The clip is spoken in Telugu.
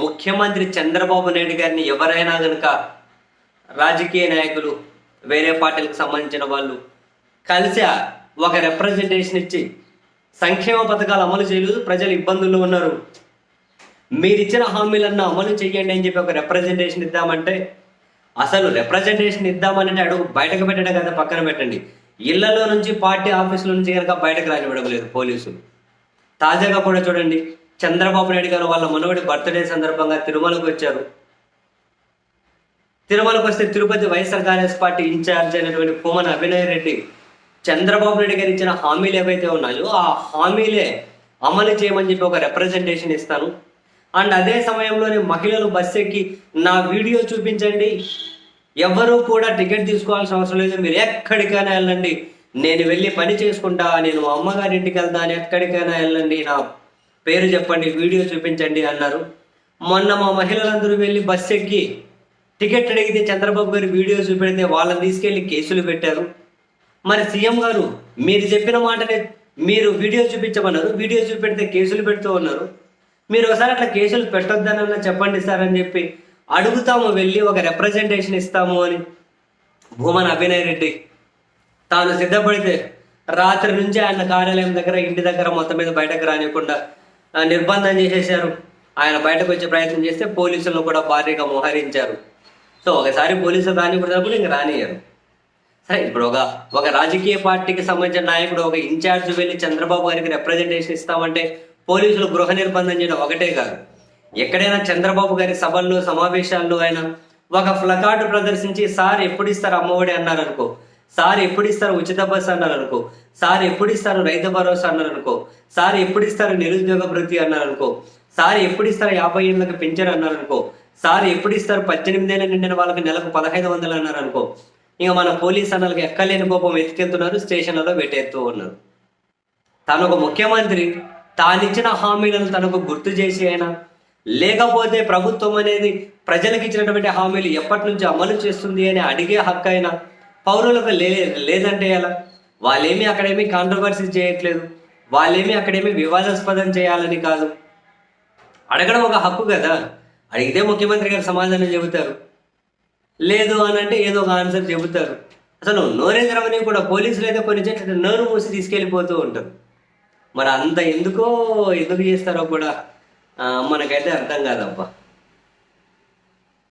ముఖ్యమంత్రి చంద్రబాబు నాయుడు గారిని ఎవరైనా కనుక రాజకీయ నాయకులు వేరే పార్టీలకు సంబంధించిన వాళ్ళు కలిసి ఒక రిప్రజెంటేషన్ ఇచ్చి సంక్షేమ పథకాలు అమలు చేయలేదు ప్రజలు ఇబ్బందుల్లో ఉన్నారు. మీరిచ్చిన హామీలన్నీ అమలు చేయండి అని చెప్పి ఒక రిప్రజెంటేషన్ ఇద్దామంటే అసలు రిప్రజెంటేషన్ ఇద్దామంటే అడుగు బయటకు పెట్టడం కదా పక్కన పెట్టండి. ఇళ్ళలో నుంచి పార్టీ ఆఫీసుల నుంచి కనుక బయటకు రానివ్వడం లేదు పోలీసులు. తాజాగా కూడా చూడండి చంద్రబాబు నాయుడు గారు వాళ్ళ మనవడి బర్త్డే సందర్భంగా తిరుమలకు వచ్చారు. తిరుమలకు వస్తే Tirupati YSR Congress party in-charge అయినటువంటి పూమన అభినయ్ రెడ్డి చంద్రబాబు నాయుడు గారు ఇచ్చిన హామీలు ఏవైతే ఉన్నాయో ఆ హామీలే అమలు చేయమని చెప్పి ఒక రిప్రజెంటేషన్ ఇస్తాను. అండ్ అదే సమయంలోనే మహిళలు బస్ ఎక్కి నా వీడియో చూపించండి. ఎవరు కూడా టికెట్ తీసుకోవాల్సిన అవసరం లేదు. మీరు ఎక్కడికైనా వెళ్ళండి. నేను వెళ్ళి పని చేసుకుంటా. నేను మా అమ్మగారి ఇంటికి వెళ్తాను ఎక్కడికైనా వెళ్ళండి. నా పేరు చెప్పండి వీడియో చూపించండి అన్నారు. మొన్న మా మహిళలందరూ వెళ్ళి బస్ ఎక్కి టికెట్ అడిగితే చంద్రబాబు గారు వీడియో చూపెడితే వాళ్ళని తీసుకెళ్ళి కేసులు పెట్టారు. మరి సీఎం గారు మీరు చెప్పిన మాటనే మీరు వీడియో చూపించమన్నారు వీడియో చూపెడితే కేసులు పెడుతూ ఉన్నారు. మీరు ఒకసారి అట్లా కేసులు పెట్టొద్దనన్నా చెప్పండి సార్ అని చెప్పి అడుగుతాము వెళ్ళి ఒక రిప్రజెంటేషన్ ఇస్తాము అని. భూమన్ అభినయ్ రెడ్డి తాను సిద్ధపడితే రాత్రి నుంచి ఆయన కార్యాలయం దగ్గర ఇంటి దగ్గర మొత్తం మీద బయటకు రానివ్వకుండా నిర్బంధం చేసేశారు. ఆయన బయటకు వచ్చే ప్రయత్నం చేస్తే పోలీసులను కూడా భారీగా మోహరించారు. సో ఒకసారి పోలీసులు రానిపడినప్పుడు ఇంక రానియరు సరే ఇప్పుడు ఒక ఒక రాజకీయ పార్టీకి సంబంధించిన నాయకుడు ఒక ఇన్ఛార్జ్ వెళ్ళి చంద్రబాబు గారికి రిప్రజెంటేషన్ ఇస్తామంటే పోలీసులు గృహ నిర్బంధం చేయడం ఒకటే కాదు. ఎక్కడైనా చంద్రబాబు గారి సభల్లో సమావేశాల్లో ఆయన ఒక ఫ్లకార్డు ప్రదర్శించి సార్ ఎప్పుడు ఇస్తారు అమ్మఒడి? అన్నారు అనుకో సార్ ఎప్పుడు ఇస్తారు ఉచిత బస్సు అన్నారు అనుకో సార్ ఎప్పుడు ఇస్తారు రైతు భరోసా అన్నారు అనుకో సార్ ఎప్పుడు ఇస్తారు నిరుద్యోగ భృతి అన్నారు అనుకో సార్ ఎప్పుడు ఇస్తారు యాభై ఏళ్ళకి పింఛన్ అన్నారు అనుకో సార్ ఎప్పుడు ఇస్తారు పద్దెనిమిది ఏళ్ళ నిండిన వాళ్ళకి నెలకు పదహైదు వందలు అన్నారు అనుకో ఇక మన పోలీస్ అన్నలకి ఎక్కలేని కోపం ఎత్తుకెళ్తున్నారు స్టేషన్లలో పెట్టేస్తూ ఉన్నారు. తను ఒక ముఖ్యమంత్రి తానిచ్చిన హామీలను తనకు గుర్తు చేసి అయినా లేకపోతే ప్రభుత్వం అనేది ప్రజలకు ఇచ్చినటువంటి హామీలు ఎప్పటి నుంచి అమలు చేస్తుంది అని అడిగే హక్కు అయినా పౌరులకు లే లేదంటే ఎలా? వాళ్ళేమీ అక్కడేమీ కాంట్రవర్సీ చేయట్లేదు. వాళ్ళేమీ అక్కడేమీ వివాదాస్పదం చేయాలని కాదు. అడగడం ఒక హక్కు కదా? అడిగితే ముఖ్యమంత్రి గారు సమాధానం చెబుతారు. లేదు అని అంటే ఏదో ఒక ఆన్సర్ చెబుతారు. అసలు నోరేంద్రమని కూడా పోలీసులు అయితే కొన్ని చెట్లు నోరు మూసి తీసుకెళ్ళిపోతూ ఉంటారు. మరి అంత ఎందుకో ఎందుకు చేస్తారో కూడా మనకైతే అర్థం కాదబ్బా.